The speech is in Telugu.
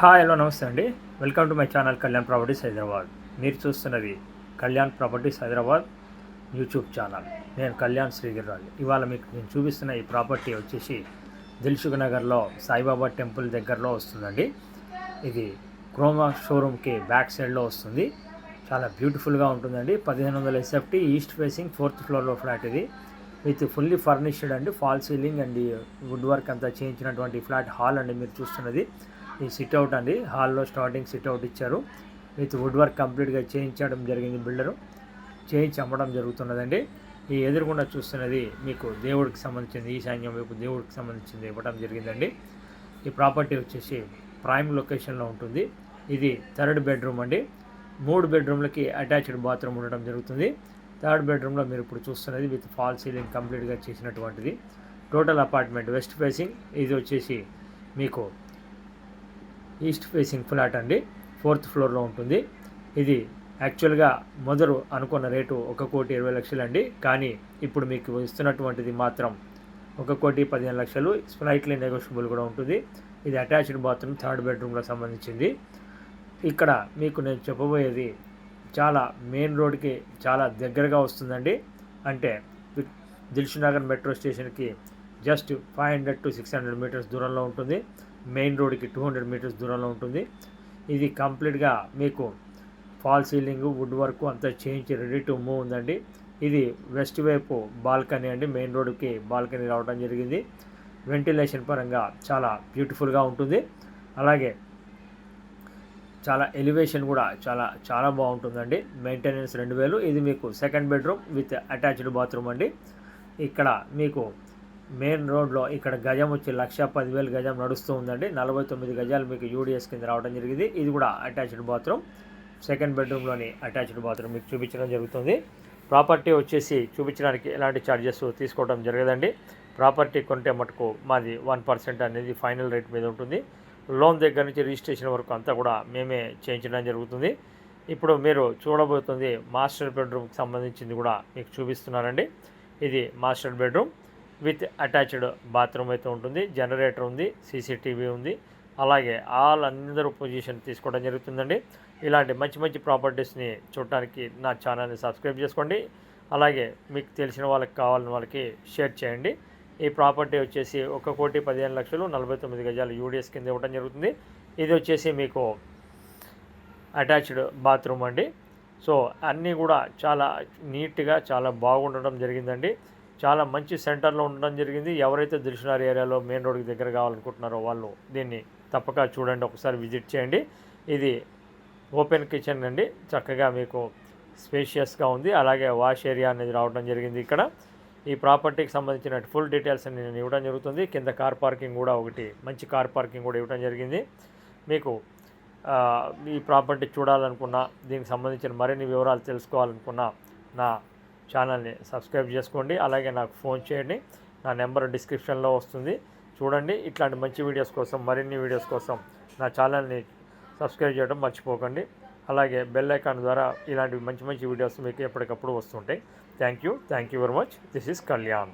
హాయ్ హలో నమస్తే అండి. Welcome to my channel Kalyan properties Hyderabad. మీరు చూస్తున్నది Kalyan properties Hyderabad YouTube channel. నేను కళ్యాణ్ శ్రీగిరిరాజు. ఇవాళ మీకు నేను చూపిస్తున్న ఈ ప్రాపర్టీ వచ్చేసి దిల్సుఖ్ నగర్లో సాయిబాబా టెంపుల్ దగ్గరలో వస్తుందండి. ఇది క్రోమా షోరూమ్కి బ్యాక్ సైడ్లో వస్తుంది. చాలా బ్యూటిఫుల్గా ఉంటుందండి. పదిహేను వందల ఎస్ఎఫ్టీ ఈస్ట్ ఫేసింగ్ ఫోర్త్ ఫ్లోర్లో ఫ్లాట్ ఇది. విత్ ఫుల్లీ ఫర్నిష్డ్ అండి fall ceiling and wood work అంతా చేయించినటువంటి ఫ్లాట్ హాల్ అండి మీరు చూస్తున్నది. ఈ సిట్అవుట్ అండి. హాల్లో స్టార్టింగ్ సిట్అవుట్ ఇచ్చారు. విత్ వుడ్ వర్క్ కంప్లీట్గా చేయించడం జరిగింది బిల్డరు చేయించి అమ్మడం జరుగుతున్నదండి. ఈ ఎదురుగుండా చూస్తున్నది మీకు దేవుడికి సంబంధించింది ఈశాన్యం వైపు దేవుడికి సంబంధించింది ఇవ్వడం జరిగిందండి. ఈ ప్రాపర్టీ వచ్చేసి ప్రైమ్ లొకేషన్లో ఉంటుంది. ఇది థర్డ్ బెడ్రూమ్ అండి. మూడు బెడ్రూమ్లకి అటాచ్డ్ బాత్రూమ్ ఉండడం జరుగుతుంది. థర్డ్ బెడ్రూమ్లో మీరు ఇప్పుడు చూస్తున్నది విత్ ఫాల్ సీలింగ్ కంప్లీట్గా చేసినటువంటిది. టోటల్ అపార్ట్మెంట్ వెస్ట్ ఫేసింగ్ ఇది వచ్చేసి మీకు ఈస్ట్ ఫేసింగ్ ఫ్లాట్ అండి. ఫోర్త్ ఫ్లోర్లో ఉంటుంది. ఇది యాక్చువల్గా మొదలు అనుకున్న రేటు ఒక కోటి ఇరవై లక్షలు అండి కానీ ఇప్పుడు మీకు ఇస్తున్నటువంటిది మాత్రం ఒక కోటి పదిహేను లక్షలు. స్లైట్లీ నెగోషియబుల్ కూడా ఉంటుంది. ఇది అటాచ్డ్ బాత్రూమ్ థర్డ్ బెడ్రూమ్లో సంబంధించింది. ఇక్కడ మీకు నేను చెప్పబోయేది చాలా మెయిన్ రోడ్కి చాలా దగ్గరగా వస్తుందండి. అంటే దిల్షునగర్ మెట్రో స్టేషన్కి just five hundred to six hundred metres దూరంలో ఉంటుంది. మెయిన్ రోడ్కి టూ హండ్రెడ్ మీటర్స్ దూరంలో ఉంటుంది. ఇది కంప్లీట్గా మీకు ఫాల్ సీలింగ్ వుడ్ వర్క్ అంతా చేయించి రెడీ టు మూవ్ ఉందండి. ఇది వెస్ట్ వైపు బాల్కనీ అండి. మెయిన్ రోడ్కి బాల్కనీ రావడం జరిగింది. వెంటిలేషన్ పరంగా చాలా బ్యూటిఫుల్గా ఉంటుంది. అలాగే చాలా ఎలివేషన్ కూడా చాలా చాలా బాగుంటుందండి. మెయింటెనెన్స్ రెండు వేలు. ఇది మీకు second bedroom with attached bathroom అండి. ఇక్కడ మీకు మెయిన్ రోడ్లో ఇక్కడ గజం వచ్చి లక్ష పదివేలు గజం నడుస్తూ ఉందండి. నలభై తొమ్మిది గజాలు మీకు యూడిఎస్ కింద రావడం జరిగింది. ఇది కూడా అటాచ్డ్ బాత్రూమ్. సెకండ్ బెడ్రూమ్లోని అటాచ్డ్ బాత్రూమ్ మీకు చూపించడం జరుగుతుంది. ప్రాపర్టీ వచ్చేసి చూపించడానికి ఎలాంటి ఛార్జెస్ తీసుకోవడం జరగదండి. ప్రాపర్టీ కొంటే మటుకు మాది వన్ పర్సెంట్ అనేది ఫైనల్ రేట్ మీద ఉంటుంది. లోన్ దగ్గర నుంచి రిజిస్ట్రేషన్ వరకు అంతా కూడా మేమే చేయించడం జరుగుతుంది. ఇప్పుడు మీరు చూడబోతుంది మాస్టర్ బెడ్రూమ్కి సంబంధించింది కూడా మీకు చూపిస్తున్నారండి ఇది master bedroom. With attached bathroom అయితే ఉంటుంది. జనరేటర్ ఉంది సీసీటీవీ ఉంది. అలాగే వాళ్ళందరూ పొజిషన్ తీసుకోవడం జరుగుతుందండి. ఇలాంటి మంచి మంచి ప్రాపర్టీస్ని చూడటానికి నా ఛానల్ని సబ్స్క్రైబ్ చేసుకోండి. అలాగే మీకు తెలిసిన వాళ్ళకి కావాలని వాళ్ళకి షేర్ చేయండి. ఈ ప్రాపర్టీ వచ్చేసి ఒక కోటి పదిహేను లక్షలు నలభై తొమ్మిది గజాలు యూడిఎస్ కింద ఇవ్వడం జరుగుతుంది. ఇది వచ్చేసి మీకు అటాచ్డ్ బాత్రూమ్ అండి. సో అన్నీ కూడా చాలా నీట్గా చాలా బాగుండడం జరిగిందండి. చాలా మంచి సెంటర్లో ఉండడం జరిగింది. ఎవరైతే దిల్షునార్ ఏరియాలో మెయిన్ రోడ్కి దగ్గర కావాలనుకుంటున్నారో వాళ్ళు దీన్ని తప్పక చూడండి. ఒకసారి విజిట్ చేయండి. ఇది ఓపెన్ కిచెన్ అండి. చక్కగా మీకు స్పేషియస్గా ఉంది. అలాగే వాష్ ఏరియా అనేది రావడం జరిగింది ఇక్కడ. ఈ ప్రాపర్టీకి సంబంధించిన ఫుల్ డీటెయిల్స్ నేను ఇవ్వడం జరుగుతుంది. కింద కార్ పార్కింగ్ కూడా ఒకటి మంచి కార్ పార్కింగ్ కూడా ఇవ్వడం జరిగింది. మీకు ఈ ప్రాపర్టీ చూడాలనుకున్నా దీనికి సంబంధించిన మరిన్ని వివరాలు తెలుసుకోవాలనుకున్నా నా ఛానల్ని సబ్స్క్రైబ్ చేసుకోండి. అలాగే నాకు ఫోన్ చేయండి. నా నెంబర్ డిస్క్రిప్షన్లో వస్తుంది. చూడండి. ఇట్లాంటి మంచి వీడియోస్ కోసం మరిన్ని వీడియోస్ కోసం నా ఛానల్ని సబ్స్క్రైబ్ చేయడం మర్చిపోకండి. అలాగే బెల్ ఐకాన్ ద్వారా ఇలాంటి మంచి మంచి వీడియోస్ మీకు ఎప్పటికప్పుడు వస్తుంటాయి. Thank you. Thank you very much. This is Kalyan.